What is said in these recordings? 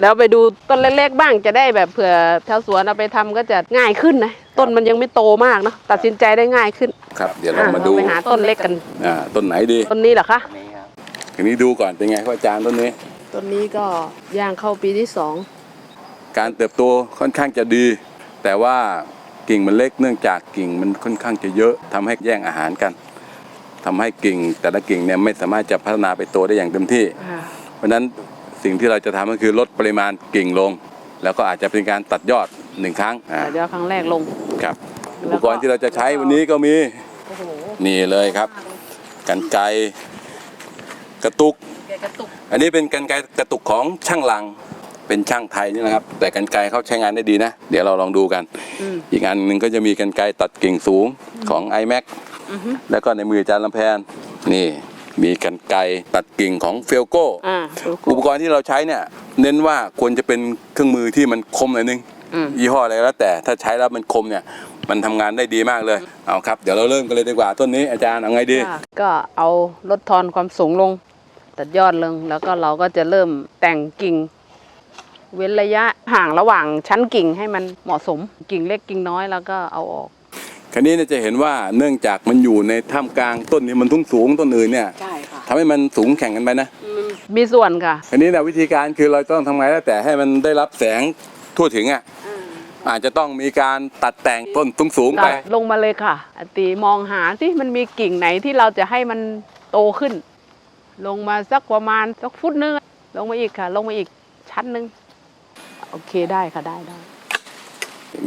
แล้วไปดูต้นเล็กๆบ้างจะได้แบบเผื่อชาวสวนเอาไปทำก็จะง่ายขึ้นนะต้นมันยังไม่โตมากเนาะตัดสินใจได้ง่ายขึ้นครับเดี๋ยวเราอะมาเราดูไปหาต้นเล็กกันอ่าต้นไหนดีต้นนี้เหรอคะนี้ครับทีนี้ดูก่อนเป็นไงครับอาจารย์ต้นนี้ต้นนี้ก็ย่างเข้าปีที่สองการเติบโตค่อนข้างจะดี แต่ว่ากิ่งมันเล็กเนื่องจากกิ่งมันค่อนข้างจะเยอะทำให้แย่งอาหารกันทำให้กิ่งแต่ละกิ่งเนี่ยไม่สามารถจะพัฒนาไปโตได้อย่างเต็มที่ เพราะฉะนั้น สิ่งที่เราจะทำก็คือลดปริมาณกิ่งลง แล้วก็อาจจะเป็นการตัดยอดหนึ่งครั้งอ่าแต่เดี๋ยวครั้งแรกลง ครับอุแล้ปวก็กรณ์ที่เราจะใช้วันนี้ก็มีโอ้โหนี่เลยครับ กันไกรกระตุก แกกระตุกอันนี้เป็นกันไกรกระตุกของช่างลัง เป็นช่างไทยนี่นะครับ แต่กันไกรเขาใช้งานได้ดีนะ เดี๋ยวเราลองดูกัน อืมอีกอันหนึ่งก็จะมีกันไกรตัดกิ่งสูงของ iMac อือฮึแล้วก็ในมืออาจารย์ลำแพนนี่ มีกันไกรตัดกิ่งของเฟลโกอ่าดูอุปกรณ์ที่เราใช้เนี่ยเน้นว่าควรจะเป็นเครื่องมือที่มันคมหน่อยนึงอืมยี่ห้ออะไรก็แล้วแต่ถ้าใช้แล้วมันคมเนี่ยมันทำงานได้ดีมากเลย เอาครับ เดี๋ยวเราเริ่มกันเลยดีกว่า ต้นนี้อาจารย์เอาไงดีค่ะก็เอาลดทอนความสูงลง ตัดยอดลง แล้วก็เราก็จะเริ่มแต่งกิ่ง เว้นระยะห่างระหว่างชั้นกิ่งให้มันเหมาะสม กิ่งเล็กกิ่งน้อยแล้วก็เอาออก คราวนี้เนี่ยจะเห็นว่าเนื่องจากมันอยู่ในท่ามกลางต้นนี้มันทุ่งสูงต้นอื่นเนี่ยใช่ค่ะทำให้มันสูงแข่งกันไปนะมีส่วนค่ะคราวนี้เนี่ยวิธีการคือเราต้องทำไงแล้วแต่ให้มันได้รับแสงทั่วถึงอะอาจจะต้องมีการตัดแต่งต้นสูงสูงๆไปตัดลงมาเลยค่ะอติมองหาที่มันมีกิ่งไหนที่เราจะให้มันโตขึ้น ลงมาสักประมาณสักฟุตนึงลงมาอีกค่ะ ลงมาอีกชั้นหนึ่งโอเคได้ค่ะได้ได้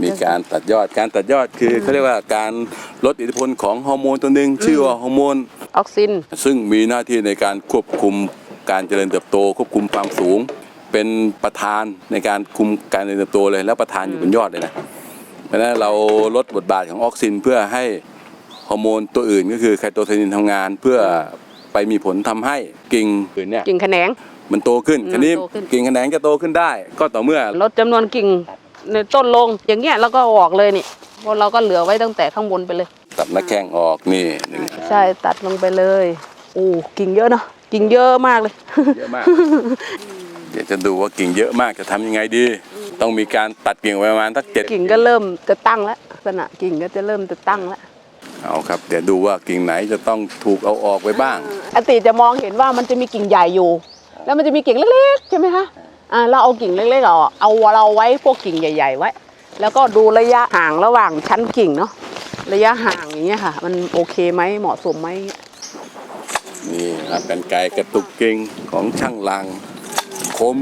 มีการตัดยอดการตัดยอดคือเขาเรียกว่าการลดอิทธิพลของฮอร์โมนตัวหนึ่งชื่อว่าฮอร์โมนออกซิน ซึ่งมีหน้าที่ในการควบคุมการเจริญเติบโต ควบคุมความสูง เป็นประธานในการคุมการเจริญเติบโตเลย แล้วประธานอยู่บนยอดเลยนะเพราะฉะนั้นเราลดบทบาทของออกซินเพื่อให้ฮอร์โมนตัวอื่นก็คือไคโตไซนินทำงานเพื่อไปมีผลทำให้กิ่งอื่นเนี่ยกิ่งแขนงมันโตขึ้นอืมทีนี้โตขึ้นกิ่งแขนงจะโตขึ้นได้ ก็ต่อเมื่อลดจำนวนกิ่ง ในต้นลง อย่างเงี้ยเราก็เอาออกเลยนี่เพราะเราก็เหลือไว้ตั้งแต่ข้างบนไปเลย ตัดหน้าแข้งออกนี่หนึ่งใช่ตัดลงไปเลยโอ้กิ่งเยอะเนาะกิ่งเยอะมากเลย เยอะมาก เดี๋ยวจะดูว่ากิ่งเยอะมากจะทำยังไงดี ต้องมีการตัดกิ่งไว้ประมาณสักเจ็ดกิ่งก็เริ่มจะตั้งแล้วลักษณะกิ่งก็จะเริ่มจะตั้งแล้วเอาครับ เดี๋ยวดูว่ากิ่งไหนจะต้องถูกเอาออกไปบ้าง อติจะมองเห็นว่ามันจะมีกิ่งใหญ่อยู่ แล้วมันจะมีกิ่งเล็กๆใช่ไหมคะ อ่าเราเอากิ่งเล็กๆเอาเอาเราไว้พวกกิ่งใหญ่ ๆ ไว้ แล้วก็ดูระยะห่างระหว่างชั้นกิ่งเนาะระยะห่างอย่างเงี้ยค่ะ มันโอเคไหมเหมาะสมไหมนี่ครับกันไกรกระตุกกิ่งของช่างลัง คม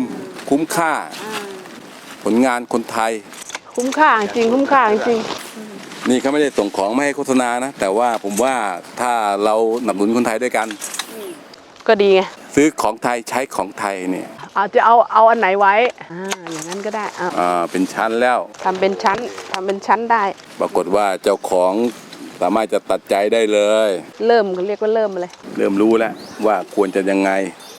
คุ้มค่า ผลงานคนไทย คุ้มค่าจริงคุ้มค่าจริงนี่เขาไม่ได้ส่งของมาให้โฆษณานะ แต่ว่าผมว่าถ้าเราหนับหนุนคนไทยด้วยกัน ก็ดีไงซื้อของไทยใช้ของไทยเนี่ย เอาจะเอาเอาอันไหนไว้อ่าอย่างนั้นก็ได้อ่าอ่าเป็นชั้นแล้ว ทำเป็นชั้นทำเป็นชั้นได้ ปรากฏว่าเจ้าของสามารถจะตัดใจได้เลย เริ่มเรียกว่าเริ่มเลย เริ่มรู้แล้วว่าควรจะยังไง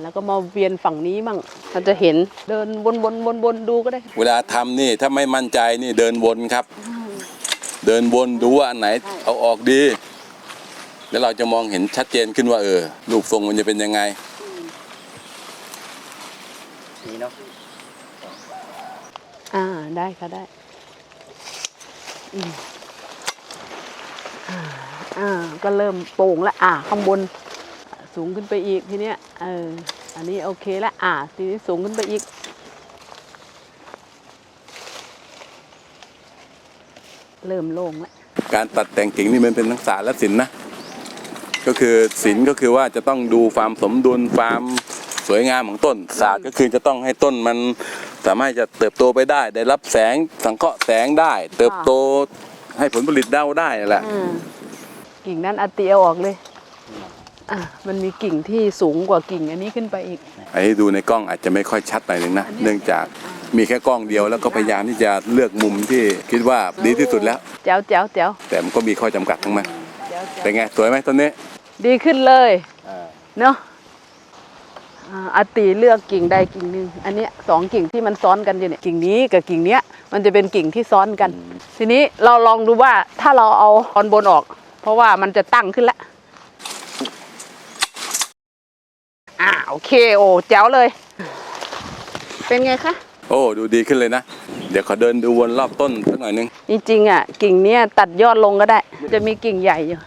แล้วก็มาเวียนฝั่งนี้มั่งเราจะเห็นเดินวนวนวนวนดูก็ได้ เวลาทำนี่ถ้าไม่มั่นใจนี่เดินวนครับ เดินวนดูว่าอันไหนเอาออกดี แล้วเราจะมองเห็นชัดเจนขึ้นว่าเออรูปทรงมันจะเป็นยังไงนี่ เนาะอ่าได้ค่ะได้อืมอ่าอ่าก็เริ่มโป่งแล้วอ่าข้างบนอ่าสูงขึ้นไปอีกทีเนี้ยเอออันนี้โอเคแล้วอ่าทีนี้สูงขึ้นไปอีกเริ่มโล่งแล้วการตัดแต่งกิ่งนี่มันเป็นทั้งศาสตร์และศิลป์นะ ก็คือศิลป์ก็คือว่าจะต้องดูความสมดุลความ สวยงามของต้นศาสตร์ก็คือจะต้องให้ต้นมันสามารถจะเติบโตไปได้ ได้รับแสงสังเคราะห์แสงได้ เติบโตให้ผลผลิตได้ได้นั่นแหละอ่ากิ่งนั้นอัดเตียวออกเลยอ่ามันมีกิ่งที่สูงกว่ากิ่งอันนี้ขึ้นไปอีก ไอ้ดูในกล้องอาจจะไม่ค่อยชัดหน่อยนึงนะ เนื่องจากมีแค่กล้องเดียวแล้วก็พยายามที่จะเลือกมุมที่คิดว่าดีที่สุดแล้ว แจ๋วแจ๋วแจ๋วแต่มันก็มีข้อจำกัดทั้งมันแจ๋วแจ๋วเป็นไง สวยไหมต้นนี้ ดีขึ้นเลยอ่าเนาะ อ่าอาตีเลือกกิ่งใดกิ่งหนึ่งอันเนี้ยสองกิ่งที่มันซ้อนกันอยู่เนี่ยกิ่งนี้กับกิ่งเนี้ยมันจะเป็นกิ่งที่ซ้อนกัน ทีนี้เราลองดูว่าถ้าเราเอาตอนบนออก เพราะว่ามันจะตั้งขึ้นแล้วอ่าโอเคโอ้แจ๋วเลย เป็นไงคะโอ้ดูดีขึ้นเลยนะ เดี๋ยวขอเดินดูวนรอบต้นสักหน่อยนึงจริงๆอะกิ่งเนี้ยตัดยอดลงก็ได้ จะมีกิ่งใหญ่อยู่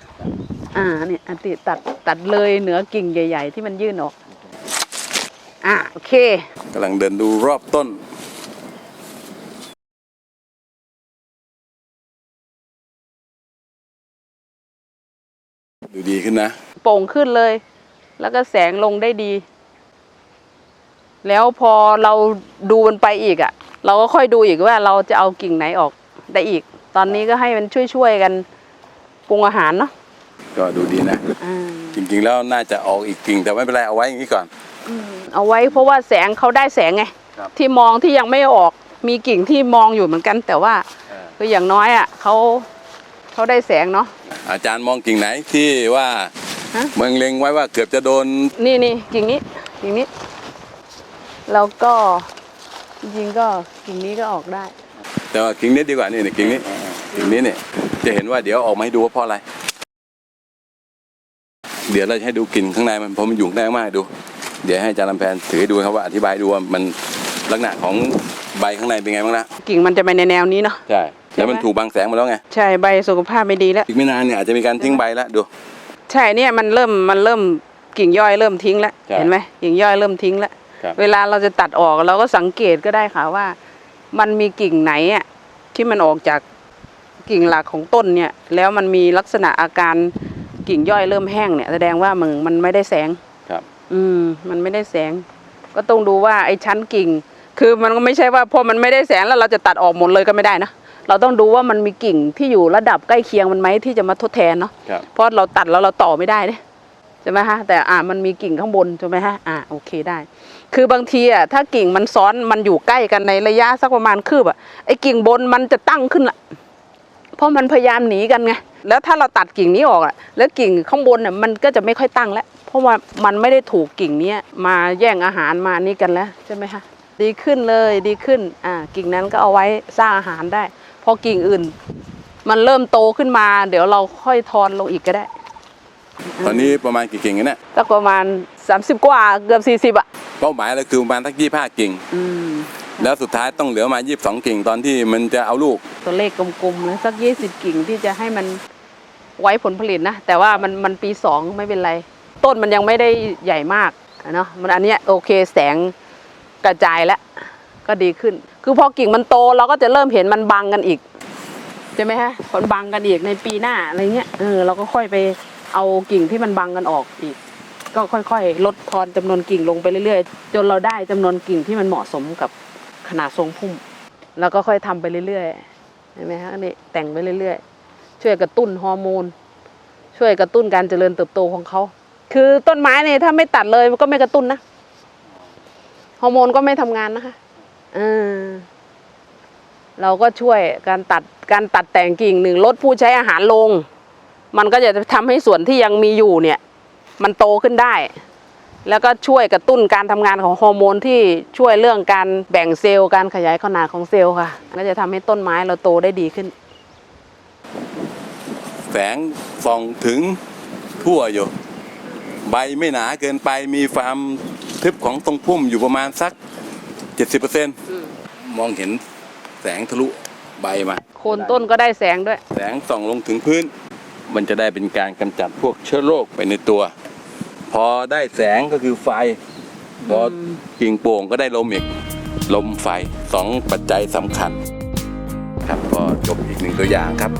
อ่าเนี่ยอันติตัดตัดเลยเหนือกิ่งใหญ่ ๆ ที่มันยื่นออก อ่าโอเคกำลังเดินดูรอบต้นดูดีขึ้นนะ โป่งขึ้นเลย แล้วก็แสงลงได้ดี แล้วพอเราดูมันไปอีกอะ่ะ เราก็ค่อยดูอีกว่าเราจะเอากิ่งไหนออกได้อีก ตอนนี้ก็ให้มันช่วยๆกันปรุงอาหารเนาะก็ดูดีนะอ่าจริงๆแล้วน่าจะออกอีกกิ่งแต่ไม่เป็นไรเอาไว้อย่างนี้ก่อน เอาไว้เพราะว่าแสงเขาได้แสงไง ครับที่มองที่ยังไม่ออกมีกิ่งที่มองอยู่เหมือนกัน แต่ว่าคืออย่างน้อยอะ่ะเขาเขาได้แสงเนาะ อาจารย์มองกิ่งไหนที่ว่าฮะ เมืองเล็งไว้ว่าเกือบจะโดนนี่นี่กิ่งนี้กิ่งนี้แล้วก็จริงๆก็กิ่งนี้ก็ออกได้ แต่ว่ากิ่งนี้ดีกว่านี่นี่กิ่งนี้กิ่งนี้เนี่ยจะเห็นว่าเดี๋ยวออกมาให้ดูว่าเพราะอะไร เดี๋ยวเราจะให้ดูกลิ่นข้างในมันเพราะมันอยู่ข้างในมากดู เดี๋ยวให้อาจารย์ลำแพนถือให้ดูครับว่าอธิบายดูว่ามันลักษณะของใบข้างในเป็นไงบ้างนะกิ่งมันจะไปในแนวนี้เนาะใช่แล้วมันใช่ไหมถูกบังแสงมาแล้วไงใช่ใบสุขภาพไม่ดีแล้วอีกไม่นานเนี่ยอาจจะมีการทิ้งใบแล้วดู ใช่เนี่ยมันเริ่มมันเริ่มกิ่งย่อยเริ่มทิ้งแล้วใช่เห็นไหมกิ่งย่อยเริ่มทิ้งแล้วครับเวลาเราจะตัดออกเราก็สังเกตก็ได้ค่ะว่า มันมีกิ่งไหนอะที่มันออกจากกิ่งหลักของต้นเนี่ย แล้วมันมีลักษณะอาการกิ่งย่อยเริ่มแห้งเนี่ยแสดงว่ามึงมันไม่ได้แสงครับ อืม มันไม่ได้แสง ก็ต้องดูว่าไอ้ชั้นกิ่ง คือมันก็ไม่ใช่ว่าพอมันไม่ได้แสงแล้วเราจะตัดออกหมดเลยก็ไม่ได้นะเราต้องดูว่ามันมีกิ่งที่อยู่ระดับใกล้เคียงมันไหมที่จะมาทดแทนเนาะครับ เพราะเราตัดแล้วเราต่อไม่ได้เนี่ยใช่ไหมฮะแต่อ่ามันมีกิ่งข้างบนใช่ไหมฮะอ่าโอเคได้ คือบางทีอะถ้ากิ่งมันซ้อนมันอยู่ใกล้กันในระยะสักประมาณคืบอะไอ้กิ่งบนมันจะตั้งขึ้นละเพราะมันพยายามหนีกันไงแล้วถ้าเราตัดกิ่งนี้ออกอะแล้วกิ่งข้างบนอะมันก็จะไม่ค่อยตั้งแล้วเพ ราะว่ามันไม่ได้ถูกกิ่งเนี้ยมาแย่งอาหารมานี่กันแล้วใช่ไหมคะดีขึ้นเลยดีขึ้นอ่ากิ่งนั้นก็เอาไว้สร้างอาหารได้ พอกิ่งอื่น มันเริ่มโตขึ้นมา เดี๋ยวเราค่อยทอนลงอีกก็ได้ ตอนนี้ประมาณกี่กิ่งกันเนี่ยสักประมาณ 30 กว่าเกือบ40อะเป้าหมายเราคือประมาณสักยี่ห้ากิ่งอืมแล้วสุดท้ายต้องเหลือมายี่สิบสองกิ่งตอนที่มันจะเอาลูก ตัวเลขกลมๆเลยสัก20กิ่งที่จะให้มันไว้ผลผลิตนะ แต่ว่ามันมันปี2ไม่เป็นไร ต้นมันยังไม่ได้ใหญ่มากเนาะมันอันเนี้ยโอเคแสงกระจายแล้วก็ดีขึ้น คือพอกิ่งมันโตเราก็จะเริ่มเห็นมันบังกันอีกใช่ไหมฮะผลบังกันอีกในปีหน้าอะไรเงี้ยเออเราก็ค่อยไปเอากิ่งที่มันบังกันออกอีก ก็ค่อยๆ ลดทอนจำนวนกิ่งลงไปเรื่อยๆ จนเราได้จำนวนกิ่งที่มันเหมาะสมกับขนาดทรงพุ่ม แล้วก็ค่อยทำไปเรื่อยๆเห็นไหมฮะนี่แต่งไปเรื่อยๆ ช่วยกระตุ้นฮอร์โมน ช่วยกระตุ้นการเจริญเติบโตของเขา คือต้นไม้เนี่ยถ้าไม่ตัดเลยมันก็ไม่กระตุ้นนะฮอร์โมนก็ไม่ทำงานนะคะเออเราก็ช่วยการตัดการตัดแต่งกิ่งหนึ่งลดผู้ใช้อาหารลง มันก็จะทำให้ส่วนที่ยังมีอยู่เนี่ย มันโตขึ้นได้ แล้วก็ช่วยกระตุ้นการทำงานของฮอร์โมนที่ช่วยเรื่องการแบ่งเซลล์การขยายขนาดของเซลล์ค่ะก็จะทำให้ต้นไม้เราโตได้ดีขึ้น แสงส่องถึงทั่วอยู่ ใบไม่หนาเกินไปมีความทึบของตรงพุ่มอยู่ประมาณสัก 70%มองเห็นแสงทะลุใบมา โคนต้นก็ได้แสงด้วย แสงส่องลงถึงพื้น มันจะได้เป็นการกำจัดพวกเชื้อโรคไปในตัว พอได้แสงก็คือไฟ พอกิ่งโป่งก็ได้ลมอีก ลมไฟสองปัจจัยสำคัญ ครับก็จบอีกหนึ่งตัวอย่างครับ